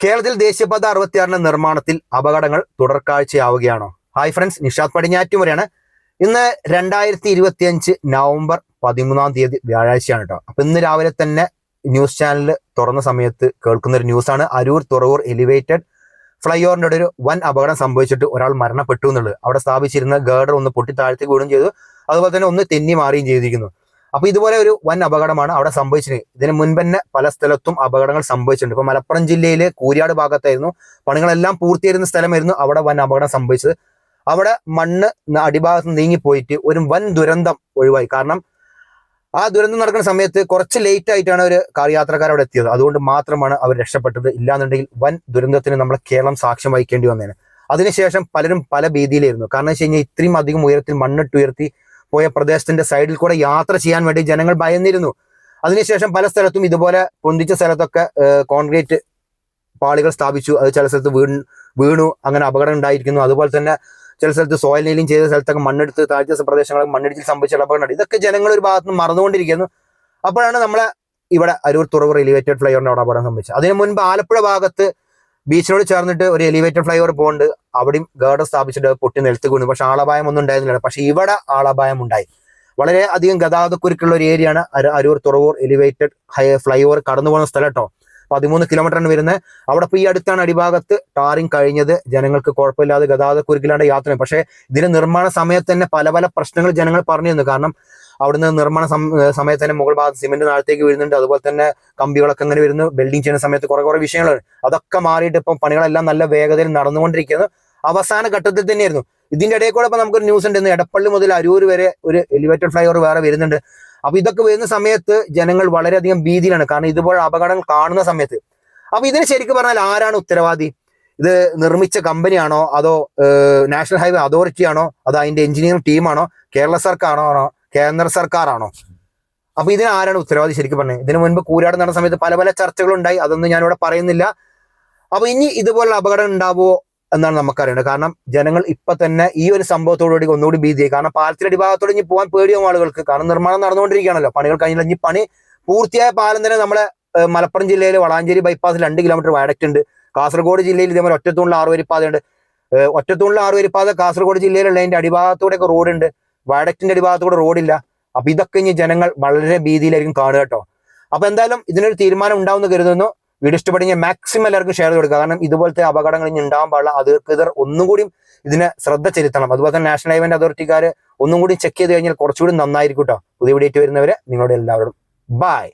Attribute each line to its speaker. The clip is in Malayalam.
Speaker 1: കേരളത്തിൽ ദേശീയപാത അറുപത്തിയാറിന്റെ നിർമ്മാണത്തിൽ അപകടങ്ങൾ തുടർക്കാഴ്ചയാവുകയാണോ? ഹായ് ഫ്രണ്ട്സ് നിഷാദ് പടിഞ്ഞാറ്റുമുറയാണ് ഇന്ന് രണ്ടായിരത്തി ഇരുപത്തി അഞ്ച് നവംബർ പതിമൂന്നാം തീയതി വ്യാഴാഴ്ചയാണ് കേട്ടോ അപ്പൊ ഇന്ന് രാവിലെ തന്നെ ന്യൂസ് ചാനൽ തുറന്ന സമയത്ത് കേൾക്കുന്ന ഒരു ന്യൂസ് ആണ് അരൂർ തുറവൂർ എലിവേറ്റഡ് ഫ്ലൈ ഓവറിന്റെ ഒരു വൻ അപകടം സംഭവിച്ചിട്ട് ഒരാൾ മരണപ്പെട്ടു എന്നുള്ളത്. അവിടെ സ്ഥാപിച്ചിരുന്ന ഗേഡർ ഒന്ന് പൊട്ടി താഴ്ത്തി വീടും ചെയ്തു. അതുപോലെ തന്നെ ഒന്ന് തെന്നി മാറുകയും ചെയ്തിരിക്കുന്നു. അപ്പൊ ഇതുപോലെ ഒരു വൻ അപകടമാണ് അവിടെ സംഭവിച്ചത്. ഇതിന് മുൻപന്നെ പല സ്ഥലത്തും അപകടങ്ങൾ സംഭവിച്ചിട്ടുണ്ട്. ഇപ്പൊ മലപ്പുറം ജില്ലയിലെ കൂരിയാട് ഭാഗത്തായിരുന്നു പണികളെല്ലാം പൂർത്തിയായിരുന്ന സ്ഥലമായിരുന്നു അവിടെ വൻ അപകടം സംഭവിച്ചത്. അവിടെ മണ്ണ് അടിഭാഗത്ത് നീങ്ങിപ്പോയിട്ട് ഒരു വൻ ദുരന്തം ഒഴിവായി. കാരണം ആ ദുരന്തം നടക്കുന്ന സമയത്ത് കുറച്ച് ലേറ്റ് ആയിട്ടാണ് ഒരു കാർ യാത്രക്കാർ അവിടെ എത്തിയത്. അതുകൊണ്ട് മാത്രമാണ് അവർ രക്ഷപ്പെട്ടത്. ഇല്ലാന്നുണ്ടെങ്കിൽ വൻ ദുരന്തത്തിന് നമ്മളെ കേരളം സാക്ഷ്യം വഹിക്കേണ്ടി വന്നേനെ. അതിനുശേഷം പലരും പല ഭീതിയിലായിരുന്നു. കാരണം വെച്ച് കഴിഞ്ഞാൽ ഇത്രയും അധികം ഉയരത്തിൽ മണ്ണിട്ടുയർത്തി പോയ പ്രദേശത്തിന്റെ സൈഡിൽ കൂടെ യാത്ര ചെയ്യാൻ വേണ്ടി ജനങ്ങൾ ഭയന്നിരുന്നു. അതിനുശേഷം പല സ്ഥലത്തും ഇതുപോലെ പൊന്തിച്ച സ്ഥലത്തൊക്കെ കോൺക്രീറ്റ് പാളികൾ സ്ഥാപിച്ചു. അത് ചില സ്ഥലത്ത് വീണ് വീണു. അങ്ങനെ അപകടം ഉണ്ടായിരിക്കുന്നു. അതുപോലെ തന്നെ ചില സ്ഥലത്ത് സോയിൽ നീലിംഗ് ചെയ്ത സ്ഥലത്തൊക്കെ മണ്ണെടുത്ത് താഴ്ച പ്രദേശങ്ങളിൽ മണ്ണിടിച്ചിൽ സംഭവിച്ച അപകടം ഇതൊക്കെ ജനങ്ങൾ ഒരു ഭാഗത്ത് നിന്ന് മറന്നുകൊണ്ടിരിക്കുന്നു. അപ്പോഴാണ് നമ്മളെ ഇവിടെ അരൂർ തുറവ് എലിവേറ്റഡ് ഫ്ലൈ ഓവറിന്റെ അവിടെ അപകടം സംഭവിച്ചത്. അതിനു മുൻപ് ആലപ്പുഴ ഭാഗത്ത് ബീച്ചിനോട് ചേർന്നിട്ട് ഒരു എലിവേറ്റഡ് ഫ്ലൈ ഓവർ പോകുന്നുണ്ട് അവിടെയും ഗേഡ് സ്ഥാപിച്ചിട്ട് പൊട്ടി നിലത്ത് വീണു. പക്ഷെ ആളപായം ഒന്നും ഉണ്ടായിരുന്നില്ല. പക്ഷെ ഇവിടെ ആളപായം ഉണ്ടായി. വളരെ അധികം ഗതാഗതക്കുരുക്കുള്ള ഒരു ഏരിയയാണ് അര- Aroor Thuravoor elevated flyover കടന്നു പോകുന്ന സ്ഥലം കേട്ടോ പതിമൂന്ന് കിലോമീറ്ററാണ് വരുന്നത്. അവിടെ ഇപ്പോൾ ഈ അടുത്താണ് അടിഭാഗത്ത് ടാറിങ് കഴിഞ്ഞത്. ജനങ്ങൾക്ക് കുഴപ്പമില്ലാതെ ഗതാഗത കുരുക്കിലാണ് യാത്ര പക്ഷേ ഇതിന്റെ നിർമ്മാണ സമയത്ത് തന്നെ പല പല പ്രശ്നങ്ങൾ ജനങ്ങൾ പറഞ്ഞു പറഞ്ഞിരുന്നു കാരണം അവിടുന്ന് നിർമ്മാണ സമയത്ത് തന്നെ മുകൾ ഭാഗത്ത് സിമെന്റ് താഴത്തേക്ക് വരുന്നുണ്ട് അതുപോലെ തന്നെ കമ്പികളൊക്കെ അങ്ങനെ വരുന്നു. ബിൽഡിംഗ് ചെയ്യുന്ന സമയത്ത് കുറെ കുറെ വിഷയങ്ങളുണ്ട് അതൊക്കെ മാറിയിട്ട് ഇപ്പം പണികളെല്ലാം നല്ല വേഗതയിൽ നടന്നുകൊണ്ടിരിക്കുന്നു. അവസാന ഘട്ടത്തിൽ തന്നെയായിരുന്നു. ഇതിന്റെ ഇടയിൽ കൂടെ ഇപ്പൊ നമുക്കൊരു ന്യൂസ് ഉണ്ട്. ഇന്ന് എടപ്പള്ളി മുതൽ അരൂർ വരെ ഒരു എലിവേറ്റഡ് ഫ്ലൈ ഓവർ വേറെ വരുന്നുണ്ട്. അപ്പൊ ഇതൊക്കെ വരുന്ന സമയത്ത് ജനങ്ങൾ വളരെയധികം ഭീതിയിലാണ്. കാരണം ഇതുപോലെ അപകടങ്ങൾ കാണുന്ന സമയത്ത്. അപ്പൊ ഇതിന് ശരിക്കും പറഞ്ഞാൽ ആരാണ് ഉത്തരവാദി? ഇത് നിർമ്മിച്ച കമ്പനിയാണോ അതോ നാഷണൽ ഹൈവേ അതോറിറ്റി ആണോ? അതോ അതിന്റെ എഞ്ചിനീയറിംഗ് ടീമാണോ കേരള സർക്കാരാണോ? കേന്ദ്ര സർക്കാരാണോ? അപ്പൊ ഇതിന് ആരാണ് ഉത്തരവാദി ശരിക്കും പറഞ്ഞത് ഇതിനു മുൻപ് കൂരാട് നടന്ന സമയത്ത് പല പല ചർച്ചകളുണ്ടായി. അതൊന്നും ഞാനിവിടെ പറയുന്നില്ല. അപ്പൊ ഇനി ഇതുപോലുള്ള അപകടം ഉണ്ടാവുമോ? എന്നാണ് നമുക്കറിയേണ്ടത്. കാരണം ജനങ്ങൾ ഇപ്പൊ തന്നെ ഈ ഒരു സംഭവത്തോടുകൂടി ഒന്നുകൂടി ഭീതിയായി കാരണം പാലത്തിന്റെ അടിഭാഗത്തോടെ ഇനി പോകാൻ പേടിയാവും ആളുകൾക്ക്. കാരണം നിർമ്മാണം നടന്നുകൊണ്ടിരിക്കുകയാണല്ലോ. പണികൾ കഴിഞ്ഞില്ല. ഇനി പണി പൂർത്തിയായ പാലം തന്നെ നമ്മളെ മലപ്പുറം ജില്ലയിൽ വളാഞ്ചേരി ബൈപ്പാസിൽ രണ്ട് കിലോമീറ്റർ വയഡക്റ്റ് ഉണ്ട് കാസർഗോഡ് ജില്ലയിൽ ഇതേപോലെ ഒറ്റത്തൂണിൽ ആറുവരിപ്പാതയുണ്ട്. ഒറ്റത്തൂണിൽ ആറുവരിപ്പാത കാസർഗോഡ് ജില്ലയിലുള്ള ജില്ലയിലുള്ളതിന്റെ അടിഭാഗത്തൂടെയൊക്കെ റോഡുണ്ട്. വയഡക്റ്റിന്റെ അടിഭാഗത്തൂടെ റോഡില്ല. അപ്പൊ ഇതൊക്കെ ഇനി ജനങ്ങൾ വളരെ ഭീതിയിലായിരിക്കും കാണുക കേട്ടോ. അപ്പൊ എന്തായാലും ഇതിനൊരു തീരുമാനം ഉണ്ടാവുമെന്ന് കരുതുന്നു. വീഡിയോ ഇഷ്ടപ്പെടുന്ന മാക്സിമം എല്ലാവർക്കും ഷെയർ കൊടുക്കുക. കാരണം ഇതുപോലത്തെ അപകടങ്ങൾ ഇനി ഉണ്ടാവാൻ പാടില്ല. അധികൃതർ ഒന്നും കൂടി ഇതിനെ ശ്രദ്ധ ചെലുത്തണം. അതുപോലെ തന്നെ നാഷണൽ ഹൈവേ അതോറിറ്റിക്കാർ ഒന്നും കൂടി ചെക്ക് ചെയ്ത് കഴിഞ്ഞാൽ കുറച്ചുകൂടി നന്നായിരിക്കും കേട്ടോ പുതിയ വീഡിയോ വരുന്നവരെ നിങ്ങളുടെ എല്ലാവരും ബൈ